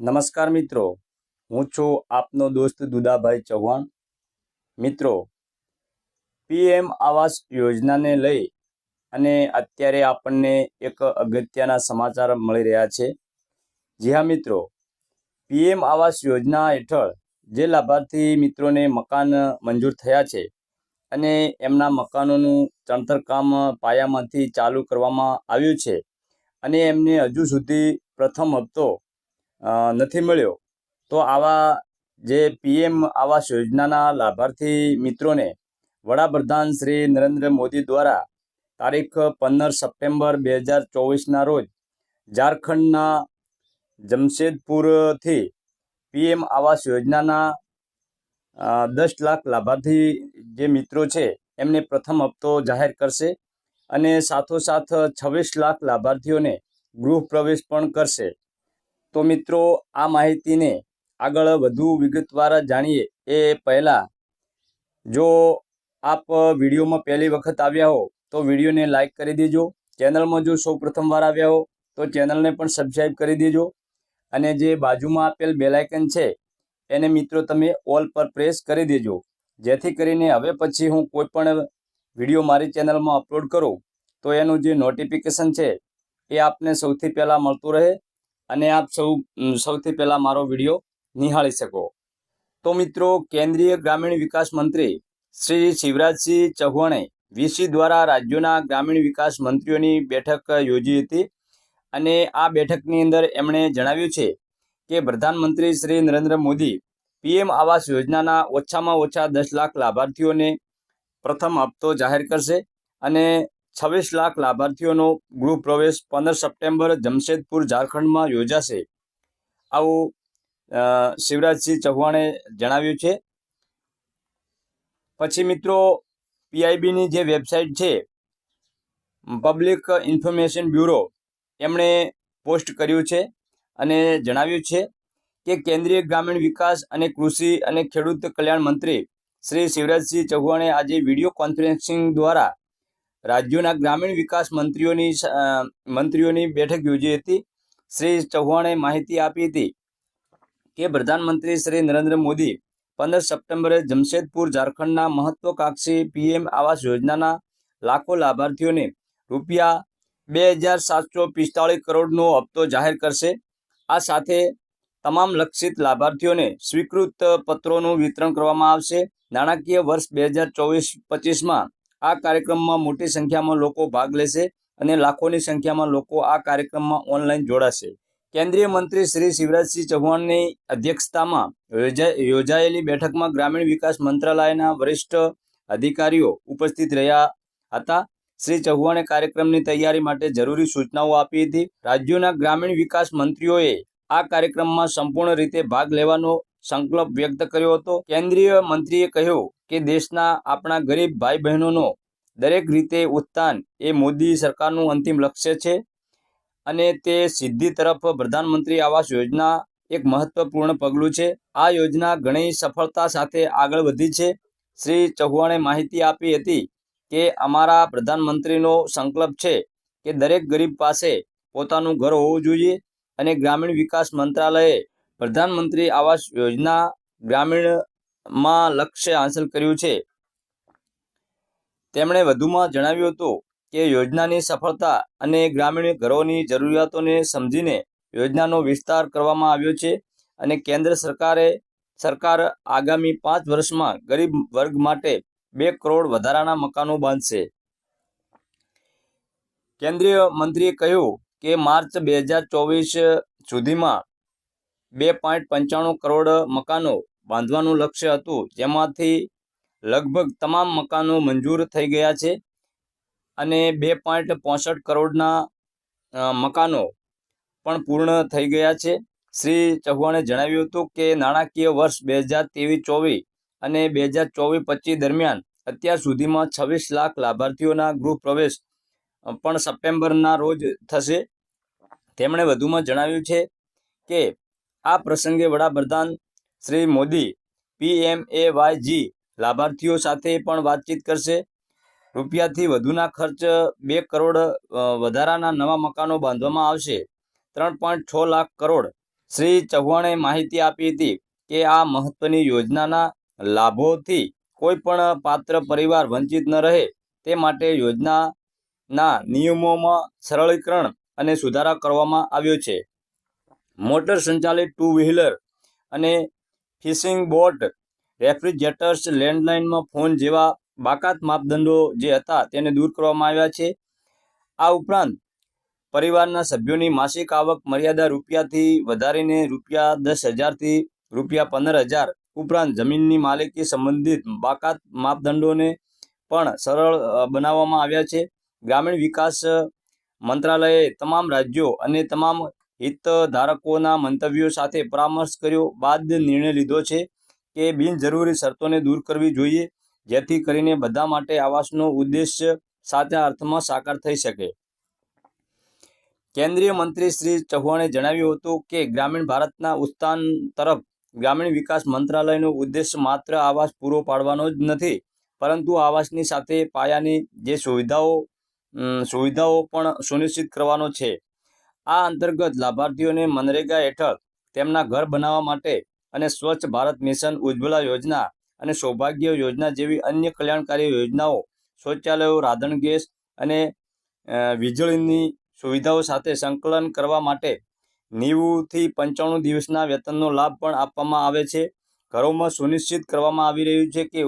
નમસ્કાર મિત્રો. હું છું આપનો દોસ્ત દુદાભાઈ ચૌહાણ. મિત્રો, પીએમ આવાસ યોજનાને લઈ અને અત્યારે આપણને એક અગત્યના સમાચાર મળી રહ્યા છે. જી હા, મિત્રો. પીએમ આવાસ યોજના હેઠળ જે લાભાર્થી મિત્રોને મકાન મંજૂર થયા છે અને એમના મકાનોનું ચણતર કામ પાયામાંથી ચાલુ કરવામાં આવ્યું છે અને એમને હજુ સુધી પ્રથમ હપ્તો નથી મળ્યો. તો આવા જે પીએમ આવાસ યોજનાના લાભાર્થી મિત્રોને વડાપ્રધાન શ્રી નરેન્દ્ર મોદી દ્વારા તારીખ પંદર સપ્ટેમ્બર બે હજાર ચોવીસના રોજ ઝારખંડના જમશેદપુરથી પીએમ આવાસ યોજનાના દસ લાખ લાભાર્થી જે મિત્રો છે એમને પ્રથમ હપ્તો જાહેર કરશે અને સાથોસાથ છવ્વીસ લાખ લાભાર્થીઓને ગૃહ પ્રવેશ પણ કરશે. તો મિત્રો, આ માહિતીને આગળ વધુ વિગતવાર જાણીએ એ પહેલાં, જો આપ વિડીયોમાં પહેલી વખત આવ્યા હો, તો વિડીયોને લાઈક કરી દેજો. ચેનલમાં જો સૌ પ્રથમવાર આવ્યા હો, તો ચેનલને પણ સબસ્ક્રાઈબ કરી દેજો. અને જે બાજુમાં આપેલ બેલાઇકન છે, એને મિત્રો તમે ઓલ પર પ્રેસ કરી દેજો. જેથી કરીને હવે પછી હું કોઈ પણ વીડિયો મારી ચેનલમાં અપલોડ કરું, તો એનું જે નોટિફિકેશન છે, એ આપને સૌથી પહેલાં મળતું રહે. અને આપ સૌ સૌથી પહેલાં મારો વીડિયો નિહાળી શકો. તો મિત્રો, કેન્દ્રીય ગ્રામીણ વિકાસ મંત્રી શ્રી શિવરાજસિંહ ચૌહાણે વીસી દ્વારા રાજ્યોના ગ્રામીણ વિકાસ મંત્રીઓની બેઠક યોજી હતી અને આ બેઠકની અંદર એમણે જણાવ્યું છે કે પ્રધાનમંત્રી શ્રી નરેન્દ્ર મોદી પીએમ આવાસ યોજનાના ઓછામાં ઓછા દસ લાખ લાભાર્થીઓને પ્રથમ હપ્તો જાહેર કરશે અને છવ્વીસ લાખ લાભાર્થીઓનો ગૃહ પ્રવેશ પંદર સપ્ટેમ્બર જમશેદપુર ઝારખંડમાં યોજાશે. આવું શિવરાજસિંહ ચૌહાણે જણાવ્યું છે. પછી મિત્રો, પીઆઈબીની જે વેબસાઇટ છે, પબ્લિક ઇન્ફોર્મેશન બ્યુરો, એમણે પોસ્ટ કર્યું છે અને જણાવ્યું છે કે કેન્દ્રીય ગ્રામીણ વિકાસ અને કૃષિ અને ખેડૂત કલ્યાણ મંત્રી શ્રી શિવરાજસિંહ ચૌહાણે આજે વીડિયો કોન્ફરન્સિંગ દ્વારા રાજ્યોના ગ્રામીણ વિકાસ મંત્રીઓની મંત્રીઓની બેઠક યોજી હતી. શ્રી ચૌહાણે માહિતી આપી હતી કે પ્રધાનમંત્રી શ્રી નરેન્દ્ર મોદી પંદર સપ્ટેમ્બરે જમશેદપુર ઝારખંડના મહત્વકાંક્ષી પીએમ આવાસ યોજનાના લાખો લાભાર્થીઓને રૂપિયા બે હજાર સાતસો પિસ્તાળીસ કરોડનો હપ્તો જાહેર કરશે. આ સાથે તમામ લક્ષિત લાભાર્થીઓને સ્વીકૃત પત્રોનું વિતરણ કરવામાં આવશે. નાણાકીય વર્ષ બે હજાર ચોવીસ પચીસમાં આ કાર્યક્રમમાં મોટી સંખ્યામાં લોકો ભાગ લેશે અને લાખોની સંખ્યામાં લોકો આ કાર્યક્રમમાં ઓનલાઈન જોડાશે. કેન્દ્રીય મંત્રી શ્રી શિવરાજસિંહ ચૌહાણની અધ્યક્ષતામાં યોજાયેલી બેઠકમાં ગ્રામીણ વિકાસ મંત્રાલયના વરિષ્ઠ અધિકારીઓ ઉપસ્થિત રહ્યા હતા. શ્રી ચૌહાણે કાર્યક્રમની તૈયારી માટે જરૂરી સૂચનાઓ આપી હતી. રાજ્યોના ગ્રામીણ વિકાસ મંત્રીઓએ આ કાર્યક્રમમાં સંપૂર્ણ રીતે ભાગ લેવાનો સંકલ્પ વ્યક્ત કર્યો હતો. કેન્દ્રીય મંત્રીએ કહ્યું કે દેશના આપણા ગરીબ ભાઈ બહેનોનો દરેક રીતે ઉત્થાન એ મોદી સરકારનું અંતિમ લક્ષ્ય છે અને તે સિદ્ધિ તરફ પ્રધાનમંત્રી આવાસ યોજના એક મહત્વપૂર્ણ પગલું છે. આ યોજના ઘણી સફળતા સાથે આગળ વધી છે. શ્રી ચૌહાણે માહિતી આપી હતી કે અમારા પ્રધાનમંત્રીનો સંકલ્પ છે કે દરેક ગરીબ પાસે પોતાનું ઘર હોવું જોઈએ અને ગ્રામીણ વિકાસ મંત્રાલયે પ્રધાનમંત્રી આવાસ યોજના ગ્રામીણમાં લક્ષ્ય હાંસલ કર્યું છે. તેમણે વધુમાં જણાવ્યું હતું કે યોજનાની સફળતા અને ગ્રામીણ ઘરોની જરૂરિયાતોને સમજીને યોજનાનો વિસ્તાર કરવામાં આવ્યો છે અને કેન્દ્ર સરકારે સરકાર આગામી પાંચ વર્ષમાં ગરીબ વર્ગ માટે બે કરોડ વધારાના મકાનો બાંધશે. કેન્દ્રીય મંત્રીએ કહ્યું કે માર્ચ બે હજાર ચોવીસ સુધીમાં બે પોઈન્ટ પંચાણું કરોડ મકાનો બાંધવાનું લક્ષ્ય હતું. જેમાંથી લગભગ તમામ મકાનો મંજૂર થઈ ગયા છે અને બે પોઈન્ટ પોસઠ કરોડના મકાનો પણ પૂર્ણ થઈ ગયા છે. શ્રી ચૌહાણે જણાવ્યું હતું કે નાણાકીય વર્ષ બે હજાર ત્રેવીસ ચોવીસ અને બે હજાર ચોવીસ પચીસ દરમિયાન અત્યાર સુધીમાં છવ્વીસ લાખ લાભાર્થીઓના ગૃહ પ્રવેશ પણ સપ્ટેમ્બરના રોજ થશે. તેમણે વધુમાં જણાવ્યું છે કે આ પ્રસંગે વડાપ્રધાન શ્રી મોદી પીએમએવાયજી લાભાર્થીઓ સાથે પણ વાતચીત કરશે. રૂપિયાથી વધુના ખર્ચ બે કરોડ વધારાના નવા મકાનો બાંધવામાં આવશે. ત્રણ પોઈન્ટ છ લાખ કરોડ. શ્રી ચૌહાણે માહિતી આપી હતી કે આ મહત્વની યોજનાના લાભોથી કોઈ પણ પાત્ર પરિવાર વંચિત ન રહે. તે માટે યોજનાના નિયમોમાં સરળીકરણ અને સુધારા કરવામાં આવ્યો છે. મોટર સંચાલિત ટુ વ્હીલર અને ફિશિંગ બોટ, રેફ્રિજરેટર્સ, લેન્ડલાઇનમાં ફોન જેવા બાકાત માપદંડો જે હતા તેને દૂર કરવામાં આવ્યા છે. આ ઉપરાંત, પરિવારના સભ્યોની માસિક આવક મર્યાદા રૂપિયાથી વધારીને રૂપિયા દસ હજારથી રૂપિયા પંદર હજાર ઉપરાંત જમીનની માલિકી સંબંધિત બાકાત માપદંડોને પણ સરળ બનાવવામાં આવ્યા છે. ગ્રામીણ વિકાસ મંત્રાલયે તમામ રાજ્યો અને તમામ હિતધારકોના મંતવ્યો સાથે પરામર્શ કર્યો. બાદ નિર્ણય લીધો છે કે બિનજરૂરી શરતોને દૂર કરવી જોઈએ, જેથી કરીને બધા માટે આવાસનો ઉદ્દેશ્ય સાચા અર્થમાં સાકાર થઈ શકે. કેન્દ્રીય મંત્રી શ્રી ચૌહાણે જણાવ્યું હતું કે, ગ્રામીણ ભારતના ઉત્થાન તરફ ગ્રામીણ વિકાસ મંત્રાલયનો ઉદ્દેશ માત્ર આવાસ પૂરો પાડવાનો જ નથી, પરંતુ આવાસની સાથે પાયાની જે સુવિધાઓ સુવિધાઓ પણ સુનિશ્ચિત કરવાનો છે. આ અંતર્ગત લાભાર્થીઓને મનરેગા હેઠળ તેમના ઘર બનાવવા માટે અને સ્વચ્છ ભારત મિશન ઉજ્જવલા યોજના અને સૌભાગ્ય યોજના જેવી અન્ય કલ્યાણકારી યોજનાઓ, શૌચાલયો, રાંધણ ગેસ અને વીજળીની સુવિધાઓ સાથે સંકલન કરવા માટે નેવુંથી પંચાણું દિવસના વેતનનો લાભ પણ આપવામાં આવે છે. ઘરોમાં સુનિશ્ચિત કરવામાં આવી રહ્યું છે કે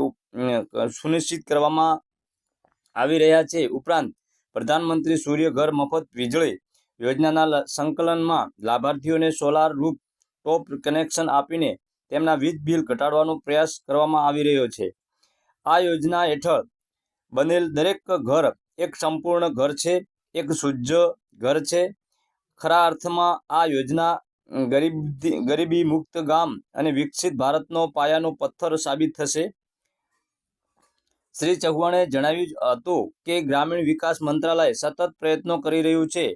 સુનિશ્ચિત કરવામાં આવી રહ્યા છે. ઉપરાંત, પ્રધાનમંત્રી સૂર્ય ઘર મફત વીજળી યોજનાના સંકલનમાં લાભાર્થીઓને સોલાર રૂપ ટોપ કનેક્શન આપીને તેમના વીજ બિલ ઘટાડવાનો પ્રયાસ કરવામાં આવી રહ્યો છે. આ યોજના હેઠળ બનેલ દરેક ઘર એક સંપૂર્ણ ઘર છે, એક શુદ્ધ ઘર છે. ખરા અર્થમાં આ યોજના ગરીબ ગરીબી મુક્ત ગામ અને વિકસિત ભારતનો પાયાનો પથ્થર સાબિત થશે. શ્રી ચૌહાણે જણાવ્યું હતું કે ગ્રામીણ વિકાસ મંત્રાલય સતત પ્રયત્નો કરી રહ્યું છે.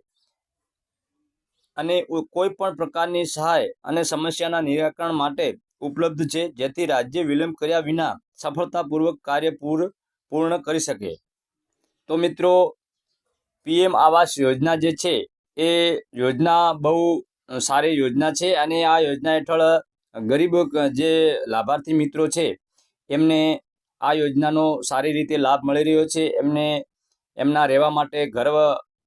અને કોઈ પણ પ્રકારની સહાય અને સમસ્યાના નિરાકરણ માટે ઉપલબ્ધ છે, જેથી રાજ્ય વિલંબ કર્યા વિના સફળતાપૂર્વક કાર્ય પૂર, પૂર્ણ કરી શકે. તો મિત્રો, પીએમ આવાસ યોજના જે છે, એ યોજના બહુ, સારી યોજના છે અને આ યોજના હેઠળ ગરીબ જે લાભાર્થી મિત્રો છે, એમને આ યોજનાનો સારી રીતે લાભ મળી રહ્યો છે. એમને, એમના રહેવા માટે ઘર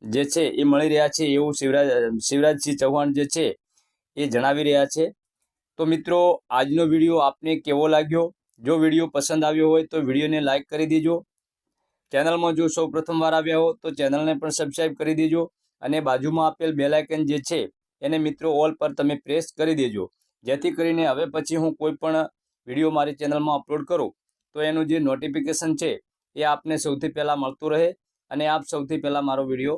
જે છે એ મળી રહ્યા છે એવું શિવરાજ, શિવરાજસિંહ ચૌહાણ જે છે એ જણાવી રહ્યા છે. તો મિત્રો, આજનો વીડિયો આપને કેવો લાગ્યો? જો વીડિયો પસંદ આવ્યો હોય તો વિડીયોને લાઈક કરી દેજો. ચેનલમાં જો સૌ પ્રથમવાર આવ્યા હો તો ચેનલને પણ સબસ્ક્રાઈબ કરી દેજો અને બાજુમાં આપેલ બેલ આઇકન જે છે એને મિત્રો ઓલ પર તમે પ્રેસ કરી દેજો. જેથી કરીને હવે પછી હું કોઈ પણ વીડિયો મારી ચેનલમાં અપલોડ કરું તો એનું જે નોટિફિકેશન છે એ આપને સૌથી પહેલાં મળતું રહે અને આપ સૌથી પહેલાં મારો વીડિયો